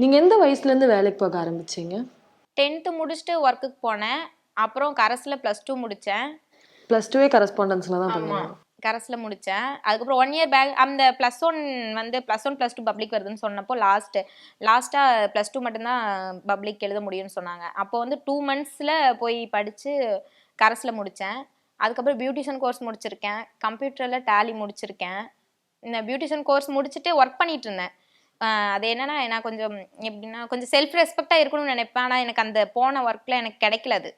நீங்க எந்த வயசுல இருந்து வேலைக்கு போக ஆரம்பிச்சீங்க? டென்த்து முடிச்சுட்டு ஒர்க்குக்கு போனேன். அப்புறம் கரஸில் ப்ளஸ் டூ முடித்தேன் பிளஸ் டூவே கரஸ்பாண்டன்ஸ்ல தான் பண்ணீங்க கரஸில் முடித்தேன் அதுக்கப்புறம் ஒன் இயர் பேக் அந்த ப்ளஸ் ஒன் வந்து plus one plus two public வருதுன்னு சொன்னப்போ லாஸ்ட்டு லாஸ்ட்டாக ப்ளஸ் டூ மட்டும்தான் பப்ளிக் எழுத முடியும்னு சொன்னாங்க. அப்போ வந்து டூ மந்த்ஸில் போய் படித்து கரஸில் முடித்தேன் அதுக்கப்புறம் பியூட்டிஷியன் கோர்ஸ் முடிச்சிருக்கேன். கம்ப்யூட்டரில் டேலி முடிச்சிருக்கேன். இந்த பியூட்டிஷியன் கோர்ஸ் முடிச்சுட்டு ஒர்க் பண்ணிட்டு இருந்தேன். அது என்னன்னா நான் கொஞ்சம் எப்படின்னா கொஞ்சம் செல்ஃப் ரெஸ்பெக்டாக இருக்கணும்னு நினைப்பேன். ஆனால் எனக்கு அந்த போன ஒர்க்கில் எனக்கு கிடைக்கல அது.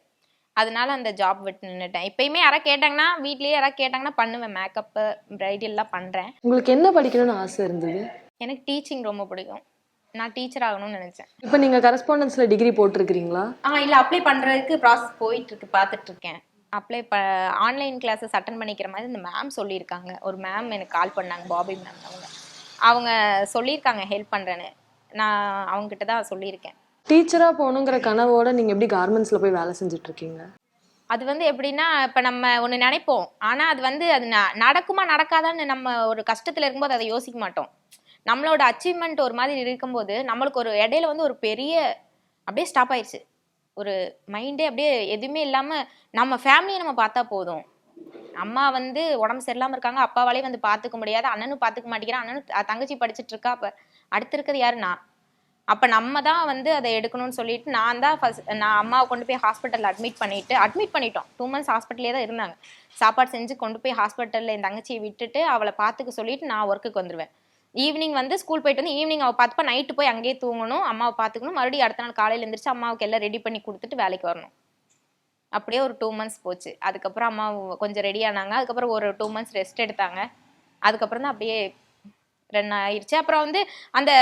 அதனால அந்த ஜாப் விட்டு நின்றுட்டேன் இப்பயுமே யாராவது கேட்டாங்கன்னா வீட்லயே யாராவது கேட்டாங்கன்னா பண்ணுவேன். மேக்கப்பு ப்ரைடல்லாம் பண்ணுறேன் உங்களுக்கு என்ன படிக்கணும்னு ஆசை இருந்தது? எனக்கு டீச்சிங் ரொம்ப பிடிக்கும். நான் டீச்சர் ஆகணும்னு நினச்சேன். இப்போ நீங்க கரஸ்பாண்டன்ஸ்ல டிகிரி போட்டிருக்கிறீங்களா? ஆ இல்லை அப்ளை பண்ணுறதுக்கு ப்ராசஸ் போயிட்டு இருக்கு பார்த்துட்டு இருக்கேன் அப்ளை ப ஆன்லைன் கிளாஸஸ் அட்டன் பண்ணிக்கிற மாதிரி இந்த மேம் சொல்லியிருக்காங்க. ஒரு மேம் எனக்கு கால் பண்ணாங்க பாபி மேம் அவங்க. அவங்க சொல்லியிருக்காங்க ஹெல்ப் பண்ணுறேன்னு நான் அவங்ககிட்ட தான் சொல்லியிருக்கேன். டீச்சரா போகணுங்கிற கனவோட நீங்க எப்படி கார்மெண்ட்ஸ்ல போய் வேலை செஞ்சுட்டு இருக்கீங்க அது வந்து எப்படின்னா இப்போ நம்ம ஒன்று நினைப்போம். ஆனால் அது வந்து அது ந- நடக்குமா நடக்காதான்னு நம்ம ஒரு கஷ்டத்தில் இருக்கும்போது அதை யோசிக்க மாட்டோம். நம்மளோட அச்சீவ்மெண்ட் ஒரு மாதிரி இருக்கும்போது நம்மளுக்கு ஒரு இடையில வந்து ஒரு பெரிய அப்படியே ஸ்டாப் ஆயிடுச்சு ஒரு மைண்டே அப்படியே எதுவுமே இல்லாமல் நம்ம ஃபேமிலியை நம்ம பார்த்தா போதும். அம்மா வந்து உடம்பு சரியில்லாமல் இருக்காங்க. அப்பாவாலே வந்து பார்த்துக்க முடியாது. அண்ணனும் பார்த்துக்க மாட்டேங்கிறான். அண்ணனும் தங்கச்சி படிச்சுட்டு இருக்கா. அப்போ அடுத்து இருக்கிறது யாரு? நான். அப்போ நம்ம தான் வந்து அதை எடுக்கணும்னு சொல்லிட்டு நான் தான் ஃபர்ஸ்ட் நான் அம்மாவை கொண்டு போய் ஹாஸ்பிட்டலில் அட்மிட் பண்ணிட்டு அட்மிட் பண்ணிட்டோம். டூ மந்த்ஸ் ஹாஸ்பிட்டலே தான் இருந்தாங்க. சாப்பாடு செஞ்சு கொண்டு போய் ஹாஸ்பிட்டலில் என் தங்கச்சியை விட்டுட்டு அவளை பார்த்துக்க சொல்லிட்டு நான் ஒர்க்குக்கு வந்துடுவேன் ஈவினிங் வந்து ஸ்கூல் போயிட்டு வந்து ஈவினிங் அவள் பார்த்துப்பா நைட்டு போய் அங்கேயே தூங்கணும். அம்மாவை பார்த்துக்கணும் மறுபடியும் அடுத்த நாள் காலையில் எழுந்திரிச்சு அம்மாவுக்கு எல்லாம் ரெடி பண்ணி கொடுத்துட்டு வேலைக்கு வரணும். அப்படியே ஒரு டூ மந்த்ஸ் போச்சு. அதுக்கப்புறம் அம்மா கொஞ்சம் ரெடி ஆனாங்க. அதுக்கப்புறம் ஒரு டூ மந்த்ஸ் ரெஸ்ட் எடுத்தாங்க. அதுக்கப்புறம் தான் அப்படியே ரன் ஆயிடுச்சு அப்புறம் வந்து அந்த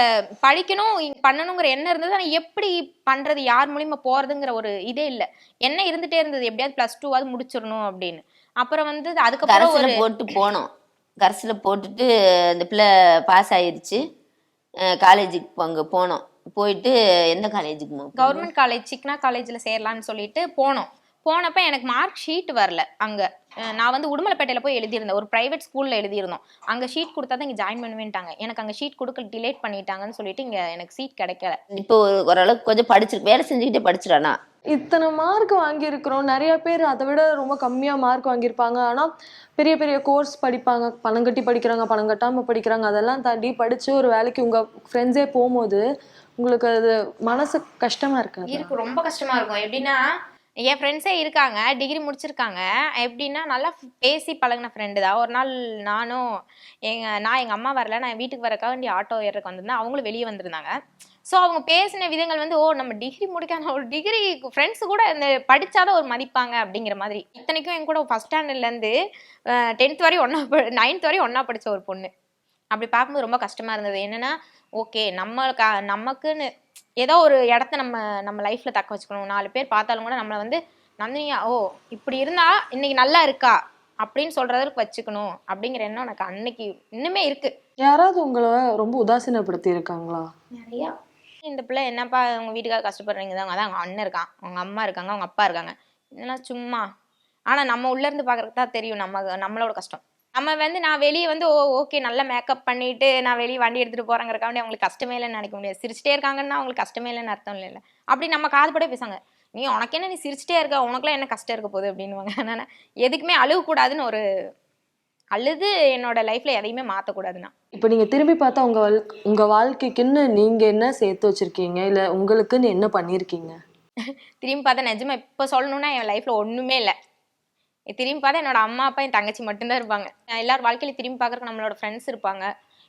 படிக்கணும் பண்ணணுங்கிற எண்ணம் இருந்தது. ஆனால் எப்படி பண்றது யார் மூலியமா போறதுங்கிற ஒரு இதே இல்லை. என்ன இருந்துட்டே இருந்தது. எப்படியாவது ப்ளஸ் டூவாவது முடிச்சிடணும் அப்படின்னு. அப்புறம் வந்து அதுக்கப்புறம் ஒரு போட்டு போனோம். கரஸில் போட்டுட்டு அந்த பிள்ளை பாஸ் ஆயிருச்சு. காலேஜுக்கு அங்கே போனோம். போயிட்டு எந்த காலேஜுக்கு கவர்மெண்ட் காலேஜ் சிக்னா காலேஜில் சேரலான்னு சொல்லிட்டு போனோம். போனப்ப எனக்கு மார்க் ஷீட் வரல. அங்க நான் வந்து உடுமலைப்பேட்டையில போய் எழுதியிருந்தேன். ஒரு பிரைவேட் ஸ்கூல்ல எழுதியிருந்தோம். அங்க ஷீட் கொடுத்தா தான் இங்க ஜாயின் பண்ணுவேன்ட்டாங்க. எனக்கு அங்க ஷீட் கொடுக்க டிலேட் பண்ணிட்டாங்கன்னு சொல்லிட்டு இங்க எனக்கு சீட் கிடைக்கல. இப்போ ஓரளவுக்கு கொஞ்சம் படிச்சிரு வேலை செஞ்சுக்கிட்டே படிச்சிடானா இத்தனை மார்க் வாங்கியிருக்கிறோம். நிறைய பேர் அதை விட ரொம்ப கம்மியா மார்க் வாங்கியிருப்பாங்க. ஆனா பெரிய பெரிய கோர்ஸ் படிப்பாங்க. பணம் கட்டி படிக்கிறாங்க பணம் கட்டாம படிக்கிறாங்க. அதெல்லாம் தாண்டி படிச்சு ஒரு வேலைக்கு உங்க ஃப்ரெண்ட்ஸே போகும்போது உங்களுக்கு அது மனசு கஷ்டமா இருக்காது? இருக்கு. ரொம்ப கஷ்டமா இருக்கும். எப்படின்னா என் ஃப்ரெண்ட்ஸே இருக்காங்க டிகிரி முடிச்சிருக்காங்க. எப்படின்னா நல்லா பேசி பழகின ஃப்ரெண்டு தான். ஒரு நாள் நானும் எங்கள் நான் எங்கள் அம்மா வரல நான் வீட்டுக்கு வரக்காக வேண்டிய ஆட்டோ ஏறக்கு வந்திருந்தேன். அவங்களும் வெளியே வந்திருந்தாங்க. ஸோ அவங்க பேசின விதங்கள் வந்து ஓ நம்ம டிகிரி முடிக்காத ஒரு டிகிரி ஃப்ரெண்ட்ஸ் கூட இந்த படித்தாதான் ஒரு மதிப்பாங்க அப்படிங்கிற மாதிரி. இத்தனைக்கும் என் கூட ஃபஸ்ட் ஸ்டாண்டர்ட்லேருந்து டென்த் வரையும் ஒன்றா நைன்த் வரையும் ஒன்றா படித்த ஒரு பொண்ணு. அப்படி பார்க்கும்போது ரொம்ப கஷ்டமாக இருந்தது. என்னென்னா ஓகே நம்ம க- நமக்குன்னு ஏதோ ஒரு இடத்த நம்ம நம்ம லைஃப்ல தக்க வச்சுக்கணும். நாலு பேர் பார்த்தாலும் கூட நம்மளை வந்து நந்தினியா ஓ இப்படி இருந்தா இன்னைக்கு நல்லா இருக்கா? அப்படின்னு சொல்றதுக்கு வச்சுக்கணும். அப்படிங்கிற எண்ணம் எனக்கு அன்னைக்கு இன்னுமே இருக்கு. யாராவது உங்களை ரொம்ப உதாசீனப்படுத்தி இருக்காங்களா? நிறையா. இந்த பிள்ளை என்னப்பா உங்க வீட்டுக்காக கஷ்டப்படுறீங்க? தான் அதான் அவங்க அண்ணன் இருக்கான். அவங்க அம்மா இருக்காங்க அவங்க அப்பா இருக்காங்க. இதெல்லாம் சும்மா. ஆனா நம்ம உள்ள இருந்து பாக்குறதுக்கு தான் தெரியும். நம்ம நம்மளோட கஷ்டம். நம்ம வந்து நான் வெளியே வந்து ஓ ஓகே நல்லா மேக்கப் பண்ணிட்டு நான் வெளியே வண்டி எடுத்துட்டு போறேங்கிறக்காண்டி அவங்களுக்கு கஷ்டமே இல்லைன்னு நினைக்க முடியாது. சிரிச்சிட்டே இருக்காங்கன்னா அவங்களுக்கு கஷ்டமே இல்லைன்னு அர்த்தம் இல்லைல்ல. அப்படி நம்ம காதுபட பேசாங்க நீ உனக்கு என்ன நீ சிரிச்சிட்டே இருக்க உனக்குலாம் என்ன கஷ்டம் இருக்க போகுது? அப்படின்னுவாங்க. நான் எதுக்குமே அழுகக்கூடாதுன்னு ஒரு அழுது என்னோட லைஃப்ல எதையுமே மாற்றக்கூடாதுன்னா இப்போ நீங்க திரும்பி பார்த்தா உங்க வாழ்க்கை உங்க வாழ்க்கைக்குன்னு நீங்க என்ன சேர்த்து வச்சிருக்கீங்க? இல்ல உங்களுக்குன்னு என்ன பண்ணிருக்கீங்க? திரும்பி பார்த்தா நிஜமா இப்போ சொல்லணும்னா என் லைஃப்ல ஒண்ணுமே இல்லை. திரும்பி பார்த்தா என்னோட அம்மா அப்பா என் தங்கச்சி மட்டும்தான் இருப்பாங்க. நான் எல்லார் வாழ்க்கையில திரும்பி பார்க்குறக்கு நம்மளோட ஃப்ரெண்ட்ஸ் இருப்பாங்க.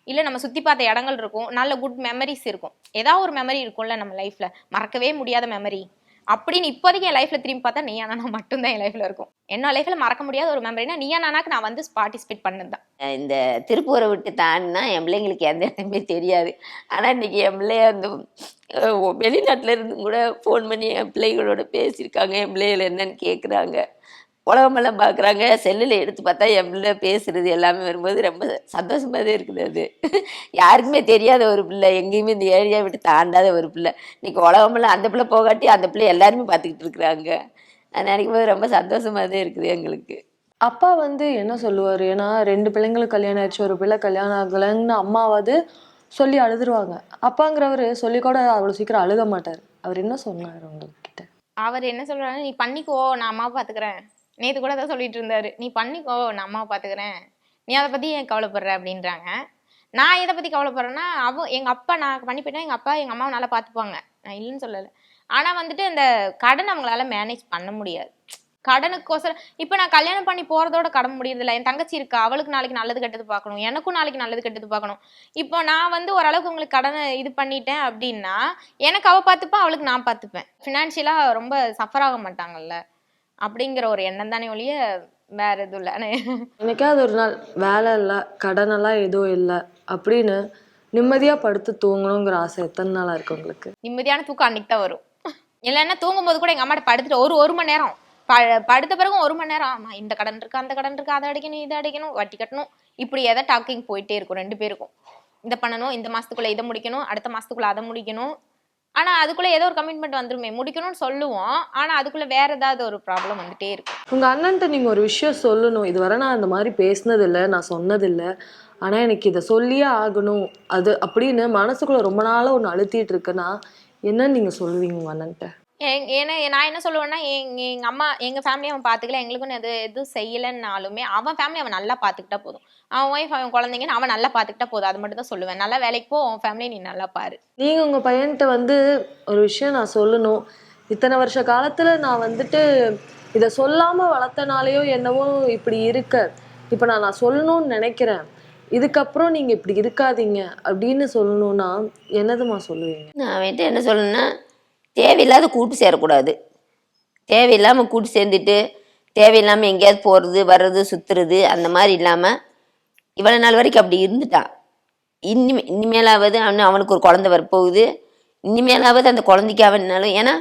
இல்லை நம்ம சுற்றி பார்த்த இடங்கள் இருக்கும். நல்ல குட் மெமரிஸ் இருக்கும். ஏதாவது ஒரு மெமரி இருக்கும்ல நம்ம லைஃப்ல மறக்கவே முடியாத மெமரி அப்படின்னு இப்போதைக்கு என் லைஃப்ல திரும்பி பார்த்தா நீயா நானா மட்டும்தான் என் லைஃப்ல இருக்கும். என்னோட லைஃப்ல மறக்க முடியாத ஒரு மெமரினா நீயா நானாக்கு நான் வந்து பார்ட்டிசிபேட் பண்ணது தான் இந்த திருப்பூரை விட்டு தாண்டினா என் பிள்ளைங்களுக்கு எந்த இடமே தெரியாது. ஆனால் இன்னைக்கு என் பிள்ளைய அந்த வெளிநாட்டில இருந்து கூட ஃபோன் பண்ணி என் பிள்ளைகளோட பேசியிருக்காங்க. என் பிள்ளைகள் என்னன்னு கேட்குறாங்க உலகமெல்லாம் பார்க்குறாங்க. செல்லில் எடுத்து பார்த்தா என் பிள்ளை பேசுறது எல்லாமே வரும்போது ரொம்ப சந்தோஷமாகவே இருக்குது அது. யாருக்குமே தெரியாத ஒரு பிள்ளை. எங்கேயுமே இந்த ஏரியா விட்டு தாண்டாத ஒரு பிள்ளை. இன்னைக்கு உலகமெல்லாம் அந்த பிள்ளை போகாட்டி அந்த பிள்ளை எல்லாருமே பார்த்துக்கிட்டு இருக்கிறாங்க. அது நினைக்கும் போது ரொம்ப சந்தோஷமாகவே இருக்குது எங்களுக்கு. அப்பா வந்து என்ன சொல்லுவாரு? ஏன்னா ரெண்டு பிள்ளைங்களுக்கு கல்யாணம் ஆயிடுச்சு. ஒரு பிள்ளை கல்யாணம் ஆகலைன்னு அம்மாவது சொல்லி அழுதுருவாங்க. அப்பாங்கிறவர் சொல்லி கூட அவ்வளோ சீக்கிரம் அழுக மாட்டார். அவர் என்ன சொன்னார் உங்ககிட்ட? அவர் என்ன சொல்றாரு நீ பண்ணிக்கோ. நான் அம்மாவை பாத்துக்கிறேன் நேற்று கூட தான் சொல்லிட்டு இருந்தாரு. நீ பண்ணிக்கோ நான் அம்மாவை பார்த்துக்கிறேன் நீ அதை பற்றி ஏன் கவலைப்படுற? அப்படின்றாங்க. நான் எதை பற்றி கவலைப்படுறேன்னா அவ எங்கள் அப்பா நான் பண்ணி போயிட்டா எங்கள் அப்பா எங்கள் அம்மாவை நல்லா பார்த்துப்பாங்க நான் இல்லைன்னு சொல்லலை. ஆனால் வந்துட்டு இந்த கடன் அவங்களால மேனேஜ் பண்ண முடியாது. கடனுக்கோசரம் இப்போ நான் கல்யாணம் பண்ணி போகிறதோட கடன் முடியறதில்ல. என் தங்கச்சி இருக்கா? அவளுக்கு நாளைக்கு நல்லது கெட்டது பார்க்கணும் எனக்கும் நாளைக்கு நல்லது கெட்டது பார்க்கணும் இப்போ நான் வந்து ஓரளவுக்கு உங்களுக்கு கடனை இது பண்ணிட்டேன் அப்படின்னா எனக்கு அவள் பார்த்துப்பா அவளுக்கு நான் பார்த்துப்பேன் ஃபினான்ஷியலாக ரொம்ப சஃபர் ஆக மாட்டாங்கல்ல. அப்படிங்கிற ஒரு எண்ணம் தானே ஒழிய வேற எதுவும் இல்லை. என்னைக்காவது ஒரு நாள் வேலை இல்லை கடனெல்லாம் எதுவும் இல்லை அப்படின்னு நிம்மதியாக படுத்து தூங்கணுங்கிற ஆசை எத்தனை நாளாக இருக்கு உங்களுக்கு? நிம்மதியான தூக்கம் அன்னைக்கு தான் வரும். இல்லைன்னா தூங்கும்போது கூட எங்க அம்மாட்ட படுத்துட்டு ஒரு ஒரு மணி நேரம். ப- படுத்த பிறகும் ஒரு மணி நேரம். ஆமா இந்த கடன் இருக்கு அந்த கடன் இருக்கு அதை அடிக்கணும் இதை அடிக்கணும் வட்டி கட்டணும். இப்படி எதை டாக்கிங் போயிட்டே இருக்கும் ரெண்டு பேருக்கும். இதை பண்ணணும் இந்த மாசத்துக்குள்ள இதை முடிக்கணும் அடுத்த மாசத்துக்குள்ள அதை முடிக்கணும். ஆனா அதுக்குள்ள ஏதோ ஒரு கமிட்மெண்ட் வந்துருமே. முடிக்கணும்னு சொல்லுவோம். ஆனா அதுக்குள்ள வேற ஏதாவது ஒரு ப்ராப்ளம் வந்துட்டே இருக்கும் உங்கள் அண்ணன்ட்ட நீங்கள் ஒரு விஷயம் சொல்லணும். இதுவரை நான் அந்த மாதிரி பேசினதில்லை. நான் சொன்னதில்லை. ஆனால் எனக்கு இதை சொல்லியே ஆகணும். அது அப்படின்னு மனசுக்குள்ள ரொம்ப நாளாக ஒன்று அழுத்திட்டு இருக்குன்னா என்னன்னு நீங்கள் சொல்லுவீங்க உங்கள் அண்ணன்ட்ட? ஏன்- ஏன்னா நான் என்ன சொல்லுவேன்னா எங்க எங்க அம்மா எங்க ஃபேமிலி அவன் பாத்துக்கல. எங்களுக்கும் எது எதுவும் செய்யலைன்னாலுமே அவன் ஃபேமிலி அவன் நல்லா பாத்துக்கிட்டா போதும். அவன் ஒய்ஃப் அவன் குழந்தைங்கன்னு அவன் நல்லா பாத்துக்கிட்டா போதும். அது மட்டும் தான் சொல்லுவேன். நல்லா வேலைக்கு போ அவன் ஃபேமிலி நீ நல்லா பாரு. நீங்கள் உங்கள் பையன்கிட்ட வந்து ஒரு விஷயம் நான் சொல்லணும். இத்தனை வருஷ காலத்தில் நான் வந்துட்டு இதை சொல்லாமல் வளர்த்தனாலேயோ என்னவோ இப்படி இருக்க. இப்போ நான் நான் சொல்லணும்னு நினைக்கிறேன். இதுக்கப்புறம் நீங்கள் இப்படி இருக்காதீங்க அப்படின்னு சொல்லணும்னா என்னதுமா சொல்லுவீங்க? நான் அவன்கிட்ட என்ன சொல்லணும்னா தேவையில்லாத கூட்டு சேரக்கூடாது. தேவையில்லாமல் கூட்டு சேர்ந்துட்டு தேவையில்லாமல் எங்கேயாவது போகிறது வர்றது சுற்றுறது அந்த மாதிரி இல்லாமல் இவ்வளோ நாள் வரைக்கும் அப்படி இருந்துட்டான் இனிமே இனிமேலாவது அவனு அவனுக்கு ஒரு குழந்தை வரப்போகுது. இனிமேலாவது அந்த குழந்தைக்கு அவனாலும் ஏன்னா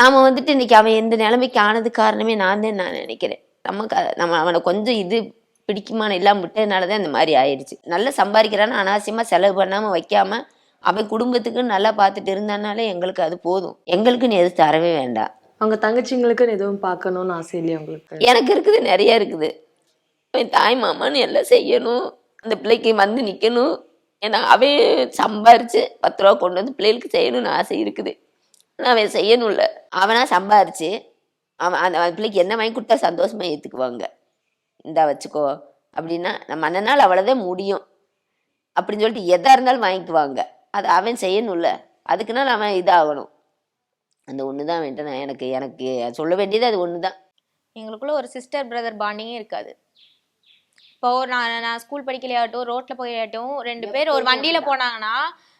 நாம் வந்துட்டு இன்னைக்கு அவன் எந்த நிலைமைக்கு ஆனது காரணமே நான் தான் நான் நினைக்கிறேன். நமக்கு நம்ம அவனை கொஞ்சம் இது பிடிக்குமான இல்லாமல் விட்டதுனால தான் இந்த மாதிரி ஆயிடுச்சு. நல்லா சம்பாதிக்கிறான்னு அனாவசியமாக செலவு பண்ணாமல் வைக்காம அவன் குடும்பத்துக்கு நல்லா பார்த்துட்டு இருந்தானாலே எங்களுக்கு அது போதும். எங்களுக்குன்னு எது தரவே வேண்டாம். அவங்க தங்கச்சிங்களுக்குன்னு எதுவும் பார்க்கணும்னு ஆசை இல்லையா உங்களுக்கு? எனக்கு இருக்குது நிறைய இருக்குது. என் தாய் மாமான்னு எல்லாம் செய்யணும்? அந்த பிள்ளைக்கு வந்து நிற்கணும் ஏன்னா அவன் சம்பாரிச்சு பத்து ரூபா கொண்டு வந்து பிள்ளைகளுக்கு செய்யணும்னு ஆசை இருக்குது. ஆனால் அவன் செய்யணும்ல. அவனா சம்பாரிச்சு அவன் அந்த பிள்ளைக்கு என்ன வாங்கி கொடுத்தா சந்தோஷமா ஏற்றுக்குவாங்க இந்தா வச்சுக்கோ. அப்படின்னா நம்ம அண்ணனால் அவ்வளோதான் முடியும். அப்படின்னு சொல்லிட்டு எதா இருந்தாலும் வாங்கிக்குவாங்க. அது அவன் செய்யணும்ல. அதுக்குனால அவன் இதாகணும். அந்த ஒன்று தான் வேண்டாம் நான் எனக்கு எனக்கு சொல்ல வேண்டியது அது ஒன்று தான் எங்களுக்குள்ள ஒரு சிஸ்டர் பிரதர் பாண்டிங்கே இருக்காது. இப்போ நான் நான் ஸ்கூல் படிக்கலையாட்டும் ரோட்ல போயாட்டும் ரெண்டு பேர் ஒரு வண்டியில போனாங்கன்னா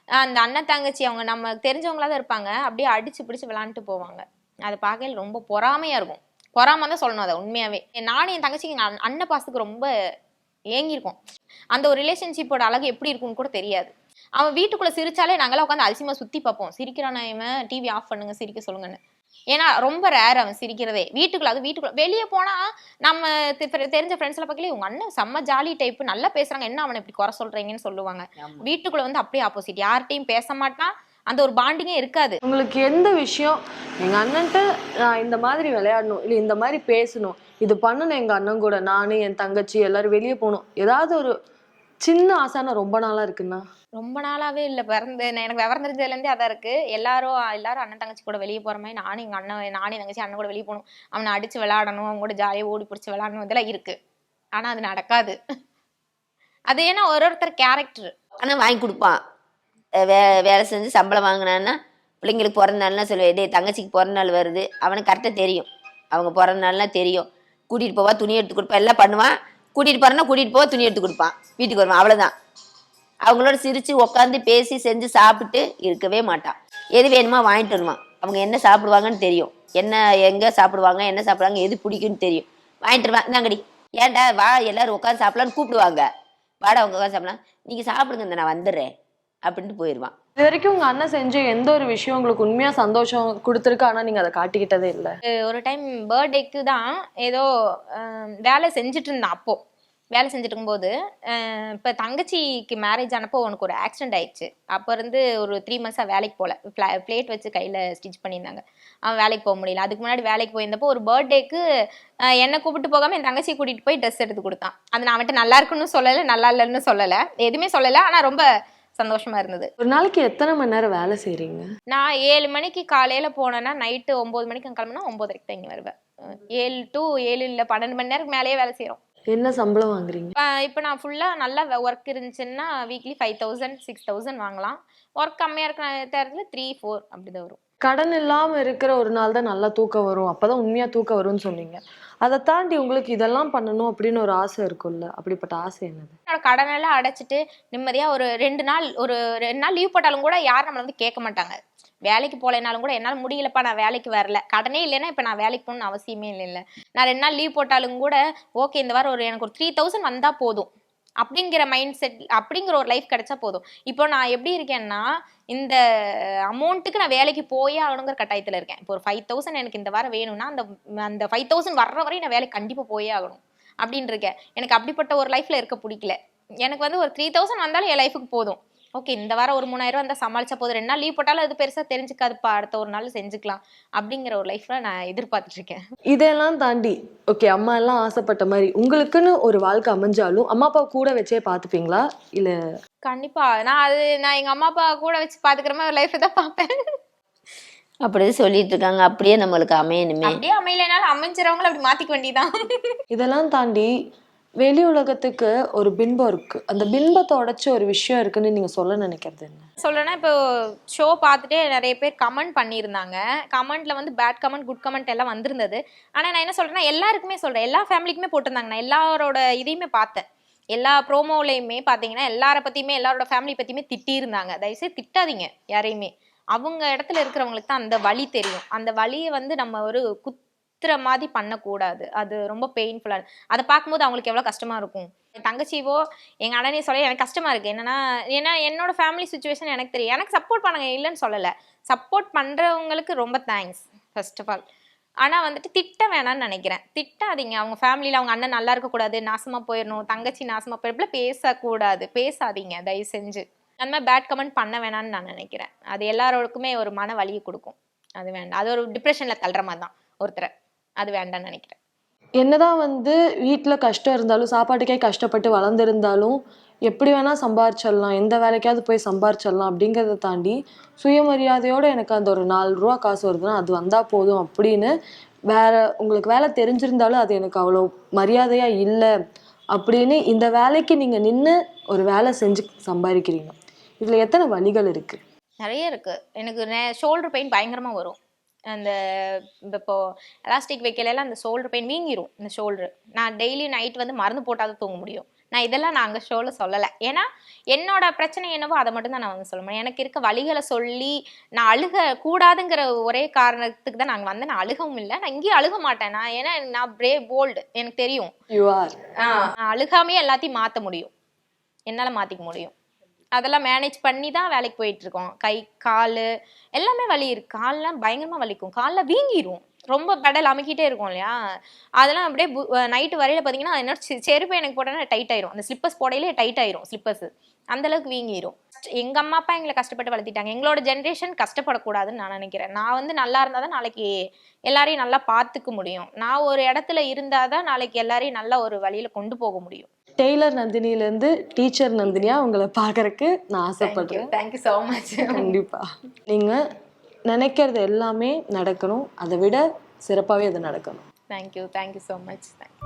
அந்த அண்ணன் தங்கச்சி அவங்க நம்ம தெரிஞ்சவங்களா தான் இருப்பாங்க. அப்படியே அடிச்சு பிடிச்சு விளாண்டுட்டு போவாங்க. அதை பார்க்கையில ரொம்ப பொறாமையா இருக்கும். பொறாம தான் சொல்லணும் அதை உண்மையாவே. நானும் என் தங்கச்சிக்கு எங்க அண்ண- அண்ணன் பாசத்துக்கு ரொம்ப ஏங்கியிருக்கோம். அந்த ஒரு ரிலேஷன்ஷிப்போட அழகு எப்படி இருக்கும்னு கூட தெரியாது. அவன் வீட்டுக்குள்ள சிரிச்சாலே நாங்களாம் உட்காந்து அதிசயமா சுத்தி பார்ப்போம். சிரிக்கிறானா இவன்? டிவி ஆஃப் பண்ணுங்க சிரிக்க சொல்லுங்கன்னு. ஏன்னா ரொம்ப ரேர் அவன் சிரிக்கிறதே. வீட்டுக்குள்ள அது வீட்டுக்குள்ள வெளியே போனா நம்ம தெரிஞ்ச ஃப்ரெண்ட்ஸ்ல பார்க்கல உங்க அண்ணன் செம்ம ஜாலி டைப் நல்லா பேசுறாங்க என்ன அவனை இப்படி குறை சொல்றீங்கன்னு சொல்லுவாங்க. வீட்டுக்குள்ள வந்து அப்படியே ஆப்போசிட் யார்கிட்டயும் பேச மாட்டான். அந்த ஒரு பாண்டிங்கே இருக்காது. உங்களுக்கு எந்த விஷயம் எங்க அண்ணன்ட்ட நான் இந்த மாதிரி விளையாடணும் இல்லை இந்த மாதிரி பேசணும் இது பண்ணணும் எங்க அண்ணன் கூட நானு என் தங்கச்சி எல்லாரும் வெளியே போகணும். ஏதாவது ஒரு சின்ன ஆசைனா ரொம்ப நாளா இருக்குண்ணா. ரொம்ப நாளாவே இல்ல. பிறந்த எனக்கு விவரம் தெரிஞ்சதுல இருந்தே அதான் இருக்கு. எல்லாரும் எல்லாரும் அண்ணன் தங்கச்சி கூட வெளியே போற மாதிரி நானும் எங்க அண்ணன் நானும் தங்கச்சி அண்ணன் கூட வெளியே போகணும். அவனை அடிச்சு விளையாடணும். அவங்க கூட ஜாலியா ஓடி பிடிச்சி விளையாடணும். இதெல்லாம் இருக்கு. ஆனா அது நடக்காது. அது ஏன்னா ஒரு ஒருத்தர் கேரக்டர் ஆனால் வாங்கி கொடுப்பான் வே வேலை செஞ்சு சம்பளம் வாங்கினான்னா பிள்ளைங்களுக்கு பிறந்த நாள்லாம் சொல்லுவேன் டேய் தங்கச்சிக்கு பிறந்த நாள் வருது. அவனுக்கு கரெக்டாக தெரியும். அவங்க பிறந்த நாள்லாம் தெரியும். கூட்டிகிட்டு போவா துணி எடுத்து கொடுப்பான் எல்லாம் பண்ணுவான் கூட்டிகிட்டு போகிறேன்னா கூட்டிகிட்டு போக துணி எடுத்து கொடுப்பான். வீட்டுக்கு வருவான். அவ்வளோதான் அவங்களோட சிரித்து உட்காந்து பேசி செஞ்சு சாப்பிட்டு இருக்கவே மாட்டான். எது வேணுமோ வாங்கிட்டு வருவான். அவங்க என்ன சாப்பிடுவாங்கன்னு தெரியும். என்ன எங்கே சாப்பிடுவாங்க என்ன சாப்பிடுவாங்க எது பிடிக்கும்னு தெரியும். வாங்கிட்டு வருவான். இந்தாங்கடி. ஏன்டா வா எல்லோரும் உட்காந்து சாப்பிடலான்னு கூப்பிடுவாங்க. வாடா அவங்க உட்காந்து சாப்பிடலாம். நீங்கள் சாப்பிடுங்க இந்த நான் வந்துடுறேன். அப்படின்ட்டு போயிடுவான் இது வரைக்கும் உங்க அண்ணன் செஞ்ச எந்த ஒரு விஷயம் உங்களுக்கு உண்மையா சந்தோஷம் கொடுத்துருக்கு? ஆனா நீங்க அதை காட்டிக்கிட்டதே இல்லை. ஒரு டைம் பர்த்டேக்கு தான் ஏதோ அஹ், வேலை செஞ்சுட்டு இருந்தான் அப்போ. வேலை செஞ்சுட்டு இருக்கும்போது அஹ், இப்போ தங்கச்சிக்கு மேரேஜ் ஆனப்போ உனக்கு ஒரு ஆக்சிடென்ட் ஆயிடுச்சு. அப்போ இருந்து ஒரு த்ரீ மந்த்ஸாக வேலைக்கு போகல பிளேட் வச்சு கையில் ஸ்டிச் பண்ணியிருந்தாங்க. அவன் வேலைக்கு போக முடியல. அதுக்கு முன்னாடி வேலைக்கு போயிருந்தப்போ ஒரு பர்த்டேக்கு என்னை கூப்பிட்டு போகாமல் என் தங்கச்சியை கூட்டிகிட்டு போய் ட்ரெஸ் எடுத்து கொடுத்தான். அது நான் அவன்கிட்ட நல்லா இருக்குன்னு சொல்லலை நல்லா இல்லைன்னு சொல்லலை. எதுவுமே சொல்லலை. ஆனால் ரொம்ப சந்தோஷமா இருந்தது. ஒரு நாளைக்கு எத்தனை மணி நேரம் வேலை செய்றீங்க? நான் ஏழு மணிக்கு காலையில போனேன்னா நைட்டு ஒன்பது மணிக்கு அங்க கிளம்புனா ஒன்பதரைக்கு தான் இங்க வருவேன். ஏழு டு ஏழு இல்ல பன்னெண்டு மணி நேரம் மேலேயே வேலை செய்யறோம் என்ன சம்பளம் வாங்குறீங்க? இப்போ நான் ஃபுல்லா நல்லா ஒர்க் இருந்துச்சுன்னா weekly five thousand six thousand வாங்கலாம். ஒர்க் கம்மியா இருக்கிற நேரத்துல த்ரீ ஃபோர் அப்படிதான் வரும். கடன் இல்லாம இருக்கிற ஒரு நாள் தான் நல்லா தூக்கம் வரும். அப்பதான் உண்மையா தூக்கம் வரும்னு சொன்னீங்க. அதை தாண்டி உங்களுக்கு இதெல்லாம் பண்ணணும் அப்படின்னு ஒரு ஆசை இருக்கும்ல? அப்படிப்பட்ட ஆசை என்னது? என்னோட கடனெல்லாம் அடைச்சிட்டு நிம்மதியா ஒரு ரெண்டு நாள் ஒரு ரெண்டு நாள் லீவ் போட்டாலும் கூட யாரும் நம்மளை வந்து கேட்க மாட்டாங்க. வேலைக்கு போகலைனாலும் கூட என்னால் முடியலப்பா நான் வேலைக்கு வரல. கடனே இல்லைன்னா இப்போ நான் வேலைக்கு போகணும்னு அவசியமே இல்லை நான் ரெண்டு நாள் லீவ் போட்டாலும் கூட ஓகே இந்த வாரம் ஒரு எனக்கு ஒரு த்ரீ தௌசண்ட் வந்தால் போதும். அப்படிங்கிற மைண்ட் செட் அப்படிங்கிற ஒரு லைஃப் கிடைச்சா போதும். இப்போ நான் எப்படி இருக்கேன்னா இந்த அமௌண்ட்டுக்கு நான் வேலைக்கு போயே ஆகணுங்கிற கட்டாயத்தில் இருக்கேன். இப்போ ஒரு ஃபைவ் தௌசண்ட் எனக்கு இந்த வாரம் வேணும்னா அந்த அந்த ஃபைவ் தௌசண்ட் வர்ற வரையும் நான் வேலைக்கு கண்டிப்பாக போயே ஆகணும் அப்படின்னு இருக்கேன். எனக்கு அப்படிப்பட்ட ஒரு லைஃப்பில் இருக்க பிடிக்கல. எனக்கு வந்து ஒரு த்ரீ தௌசண்ட் வந்தாலும் என் லைஃபுக்கு போதும். ஓகே இந்த வாரம் ஒரு மூணாயிரம் வந்தால் சமாளிச்சா போதும். ரெண்டு நாள் லீவ் போட்டாலும் அது பெருசாக தெரிஞ்சுக்காதுப்பா அடுத்த ஒரு நாள் செஞ்சுக்கலாம். அப்படிங்கிற ஒரு லைஃப்ல நான் எதிர்பார்த்துட்டு இருக்கேன் இதெல்லாம் தாண்டி ஓகே அம்மா எல்லாம் ஆசைப்பட்ட மாதிரி உங்களுக்குன்னு ஒரு வாழ்க்கை அமைஞ்சாலும் அம்மா அப்பா கூட வச்சே பார்த்துப்பீங்களா? இல்ல கண்டிப்பா. நான் அது நான் எங்க அம்மா அப்பா கூட வச்சு பாத்துக்கிற மாதிரி ஒரு லைஃப் தான் பார்ப்பேன். அப்படியே சொல்லிட்டு இருக்காங்க அப்படியே நம்மளுக்கு அமையணுமே. அப்படியே அமையலைனாலும் அமைஞ்சிரவங்கள அப்படி மாத்திக்க வேண்டியதான் இதெல்லாம் தாண்டி வெளி உலகத்துக்கு ஒரு பின்பம் இருக்கு. அந்த பின்பத்தை உடைச்ச ஒரு விஷயம் இருக்குன்னு நீங்க சொல்ல நினைக்கிறது என்ன? சொல்லணும்னா இப்போ ஷோ பார்த்துட்டு நிறைய பேர் கமெண்ட் பண்ணியிருந்தாங்க. கமெண்ட்ல வந்து பேட் கமெண்ட் குட் கமெண்ட் எல்லாம் வந்திருந்தது. ஆனால் நான் என்ன சொல்றேன்னா எல்லாருக்குமே சொல்றேன். எல்லா ஃபேமிலிக்குமே போட்டிருந்தாங்க. நான் எல்லாரோட இதையுமே பார்த்தேன். எல்லா ப்ரோமோலையுமே பார்த்தீங்கன்னா எல்லார பற்றியுமே எல்லாரோட ஃபேமிலி பற்றியுமே திட்டியிருந்தாங்க. தயவுசெய்து திட்டாதீங்க யாரையுமே. அவங்க இடத்துல இருக்கிறவங்களுக்கு தான் அந்த வழி தெரியும். அந்த வழியை வந்து நம்ம ஒரு குத் குத்துற மாதிரி பண்ணக்கூடாது. அது ரொம்ப பெயின்ஃபுல்லாக அதை பார்க்கும்போது அவங்களுக்கு எவ்வளோ கஷ்டமாக இருக்கும். என் தங்கச்சிவோ எங்கள் அண்ணனே சொல்ல எனக்கு கஷ்டமாக இருக்குது என்னென்னா ஏன்னா என்னோட ஃபேமிலி சுச்சுவேஷன் எனக்கு தெரியும். எனக்கு சப்போர்ட் பண்ணுங்க. இல்லைன்னு சொல்லலை. சப்போர்ட் பண்ணுறவங்களுக்கு ரொம்ப தேங்க்ஸ் ஃபர்ஸ்ட் ஆஃப் ஆல் ஆனால் வந்துட்டு திட்ட வேணாம்னு நினைக்கிறேன். திட்டாதீங்க. அவங்க ஃபேமிலியில் அவங்க அண்ணன் நல்லா இருக்கக்கூடாது. நாசமாக போயிடணும். தங்கச்சி நாசமாக போயிடல பேசக்கூடாது. பேசாதீங்க. தயவு செஞ்சு. அந்த மாதிரி பேட் கமெண்ட் பண்ண வேணாம்னு நான் நினைக்கிறேன். அது எல்லாரோருக்குமே ஒரு மன வலியை கொடுக்கும். அது வேண்டாம். அது ஒரு டிப்ரெஷனில் தள்ளுற மாதிரி தான். ஒருத்தரை. அது வேண்டாம்னு நினைக்கிறேன். என்னதான் வந்து வீட்ல கஷ்டம் இருந்தாலும் சாப்பாட்டுக்கே கஷ்டப்பட்டு வளர்ந்துருந்தாலும் எப்படி வேணா சம்பாரிச்சிடலாம் எந்த வேலைக்காவது போய் சம்பாரிச்சிடலாம் அப்படிங்கிறத தாண்டி சுயமரியாதையோட எனக்கு அந்த ஒரு நாலு ரூபா காசு வருதுன்னா அது வந்தா போதும் அப்படின்னு வேற உங்களுக்கு வேலை தெரிஞ்சிருந்தாலும் அது எனக்கு அவ்வளோ மரியாதையா இல்லை அப்படின்னு இந்த வேலைக்கு நீங்க நின்று ஒரு வேலை செஞ்சு சம்பாதிக்கிறீங்க. இதுல எத்தனை வழிகள் இருக்கு? நிறைய இருக்கு. எனக்கு ஷோல்டர் பெயின் பயங்கரமா வரும். அந்த இப்போ எலாஸ்டிக் வைக்கல அந்த ஷோல்டர் பெயின் வீங்கிரும் இந்த ஷோல்டர் நான் டெய்லி நைட் வந்து மருந்து போட்டாதான் தூங்க முடியும். நான் இதெல்லாம் நான் அங்கே ஷோவில் சொல்லலை. ஏன்னா என்னோட பிரச்சனை என்னவோ அதை மட்டும் தான் நான் வந்து சொல்ல முடியும். எனக்கு இருக்க வழிகளை சொல்லி நான் அழுக கூடாதுங்கிற ஒரே காரணத்துக்கு தான் நாங்கள் வந்து நான் அழுகவும் இல்லை. நான் இங்கேயும் அழுக மாட்டேன். நான் ஏன்னா நான் பிரே போல்டு எனக்கு தெரியும். நான் அழுகாமையே எல்லாத்தையும் மாற்ற முடியும். என்னால் மாற்றிக்க முடியும். அதெல்லாம் மேனேஜ் பண்ணி தான் வேலைக்கு போயிட்டு இருக்கோம் கை கால் எல்லாமே வலி இருக்கு. கால்லாம் பயங்கரமாக வலிக்கும். காலில் வீங்கிரும். ரொம்ப பெடல் அமைக்கிட்டே இருக்கும் இல்லையா? அதெல்லாம் அப்படியே நைட்டு வரையில பார்த்தீங்கன்னா என்னோட செ- செருப்பு எனக்கு போட்டோன்னா டைட் ஆயிரும். அந்த ஸ்லிப்பர்ஸ் போடையிலே டைட் ஆயிரும் ஸ்லிப்பர்ஸ் அந்த அளவுக்கு வீங்கிரும். எங்க அம்மா அப்பா எங்களை கஷ்டப்பட்டு வளர்த்திட்டாங்க. எங்களோட ஜென்ரேஷன் கஷ்டப்படக்கூடாதுன்னு நான் நினைக்கிறேன். நான் வந்து நல்லா இருந்தால் தான் நாளைக்கு எல்லாரையும் நல்லா பார்த்துக்க முடியும். நான் ஒரு இடத்துல இருந்தால் தான் நாளைக்கு எல்லாரையும் நல்லா ஒரு வழியில கொண்டு போக முடியும். டெய்லர் நந்தினிலேருந்து டீச்சர் நந்தினியாக உங்களை பார்க்குறக்கு நான் ஆசைப்படுறேன். தேங்க்யூ ஸோ மச் கண்டிப்பாக நீங்கள் நினைக்கிறது எல்லாமே நடக்கணும். அதை விட சிறப்பாகவே அது நடக்கணும். Thank you thank you so much thank you